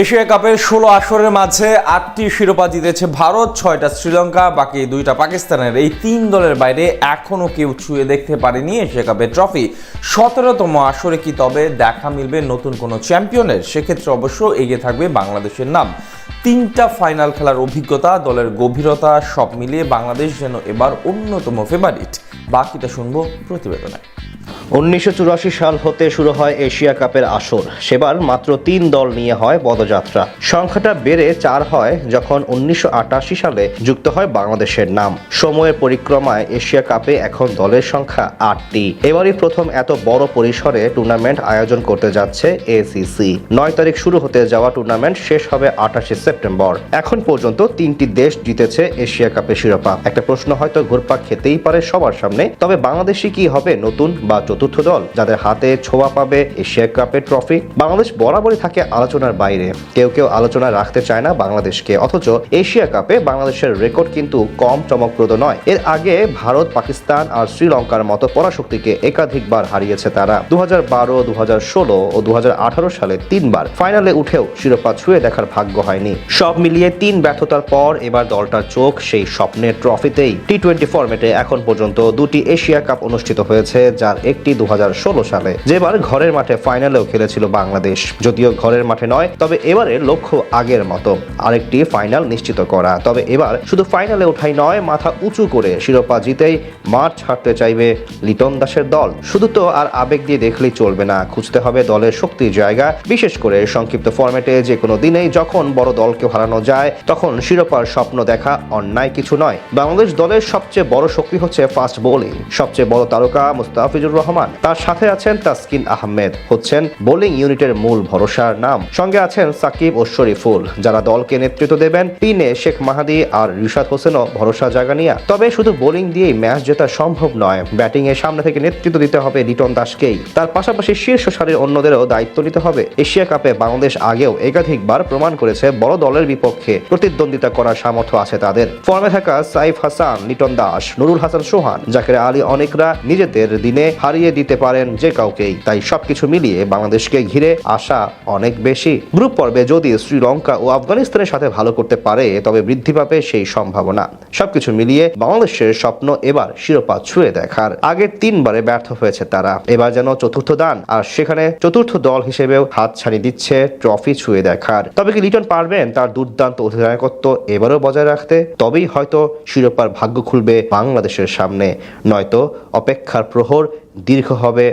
Asia কাপের ষোলো আসরের মাঝে আটটি শিরোপা জিতেছে ভারত, ছয়টা শ্রীলঙ্কা, বাকি দুইটা পাকিস্তানের। এই তিন দলের বাইরে এখনও কেউ ছুঁয়ে দেখতে পারেনি এশিয়া কাপের ট্রফি। সতেরোতম আসরে কি তবে দেখা মিলবে নতুন কোনো চ্যাম্পিয়নের? সেক্ষেত্রে অবশ্য এগিয়ে থাকবে বাংলাদেশের নাম। তিনটা ফাইনাল খেলার অভিজ্ঞতা, দলের গভীরতা, সব মিলিয়ে বাংলাদেশ যেন এবার অন্যতম ফেভারিট বাকিটা শুনব প্রতিবেদনে। উনিশশো চুরাশি সাল হতে শুরু হয় এশিয়া কাপের আসর। সেবার মাত্র তিন দল নিয়ে হয় পদযাত্রা। সংখ্যাটা বেড়ে চার হয় যখন উনিশশো আটাশি সালে যুক্ত হয় বাংলাদেশের নাম। সময়ের পরিক্রমায় এশিয়া কাপে এখন দলের সংখ্যা আটটি। এবারই প্রথম এত বড় পরিসরে টুর্নামেন্ট আয়োজন করতে যাচ্ছে এসিসি নয় তারিখ শুরু হতে যাওয়া টুর্নামেন্ট শেষ হবে আঠাশে সেপ্টেম্বর। এখন পর্যন্ত তিনটি দেশ জিতেছে এশিয়া কাপের শিরোপা। একটা প্রশ্ন হয়তো ঘুরপাক খেতেই পারে সবার সামনে, তবে বাংলাদেশি কি হবে নতুন বা চতুর্থ? দল, যাদের হাতে ছোঁয়া পাবে এশিয়া কাপের ট্রফি। বাংলাদেশ বরাবরই থাকে আলোচনার বাইরে। কেউ কেউ আলোচনা রাখতে চায় না বাংলাদেশকে, অথচ এশিয়া কাপে বাংলাদেশের রেকর্ড কিন্তু কম চমকপ্রদ নয়। এর আগে ভারত, পাকিস্তান আর শ্রীলঙ্কার মতো পরাশক্তিকে একাধিকবার হারিয়েছে তারা। দু হাজার বারো দু হাজার ষোলো ও দু হাজার আঠারো সালে তিনবার ফাইনালে উঠেও শিরোপা ছুঁয়ে দেখার ভাগ্য হয়নি। সব মিলিয়ে তিন ব্যর্থতার পর এবার দলটার চোখ সেই স্বপ্নের ট্রফিতেই। টি টোয়েন্টি ফরম্যাটে এখন পর্যন্ত দুটি এশিয়া কাপ অনুষ্ঠিত হয়েছে, যার একটি দু হাজার ষোলো সালে, যেবার ঘরের মাঠে ফাইনালেও খেলেছিল বাংলাদেশ। যদিও ঘরের মাঠে নয়, তবে এবারে লক্ষ্য আগের মতো। আরেকটি ফাইনাল নিশ্চিত করা। তবে এবার শুধু ফাইনালে ওঠাই নয়, মাথা উঁচু করে শিরোপা জিতেই মাঠ ছাড়তে চাইবে লিটন দাসের দল। শুধু তো আর আবেগ দিয়ে দেখলেই চলবে না, খুঁজতে হবে দলের শক্তির জায়গা। বিশেষ করে সংক্ষিপ্ত ফরম্যাটে যে কোনো দিনেই যখন বড় দলকে হারানো যায়, তখন শিরোপার স্বপ্ন দেখা অন্যায় কিছু নয়। বাংলাদেশ দলের সবচেয়ে বড় শক্তি হচ্ছে ফাস্ট বোলিং। সবচেয়ে বড় তারকা মুস্তাফিজুর রহমান তার সাথে আছেন তাসকিন আহমেদ। হচ্ছেন বোলিং ইউনিটের মূল ভরসার নাম। সঙ্গে আছেন সাকিব ও শরীফুল, যারা দলকে নেতৃত্ব দেবেন পিনে শেখ মাহাদি আর রিশাদ হোসেনও ভরসা জায়গা নিয়ে। তবে শুধু বোলিং দিয়েই ম্যাচ জেতা সম্ভব নয়, ব্যাটিং এর সামনে থেকে নেতৃত্ব দিতে হবে লিটন দাসকেই। তার পাশাপাশি শীর্ষ সারির অন্যদেরও দায়িত্ব নিতে হবে। এশিয়া কাপে বাংলাদেশ আগেও একাধিকবার প্রমাণ করেছে বড় দলের বিপক্ষে প্রতিদ্বন্দ্বিতা করার সামর্থ্য আছে তাদের। ফর্মে থাকা সাইফ হাসান, লিটন দাস, নুরুল হাসান সোহান, জাকের আলী অনেকরা নিজেদের দিনে হারিয়ে দিতে পারেন যে কাউকেই। তাই সবকিছু মিলিয়ে বাংলাদেশকে ঘিরে আশা অনেক বেশি। গ্রুপ পর্বে যদি শ্রীলঙ্কা ও আফগানিস্তানের সাথে ভালো করতে পারে, তবে বৃদ্ধি পাবে সেই সম্ভাবনা। সবকিছু মিলিয়ে বাংলাদেশের স্বপ্ন এবার শিরোপা ছুঁয়ে দেখার। আগের তিনবারে ব্যর্থ হয়েছে তারা। এবার যেন চতুর্থ দান আর সেখানে চতুর্থ দল হিসেবেও হাত ছাড়ি দিচ্ছে ট্রফি ছুঁয়ে দেখার। তবে কি লিটন পারবেন তার দুর্দান্ত অধিনায়কত্ব এবারও বজায় রাখতে? তবেই হয়তো শিরোপার ভাগ্য খুলবে বাংলাদেশের সামনে। নয়তো অপেক্ষার প্রহর দীর্ঘ হবে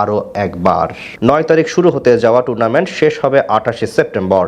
আরও একবার। নয় তারিখ শুরু হতে যাওয়া টুর্নামেন্ট শেষ হবে আঠাশে সেপ্টেম্বর।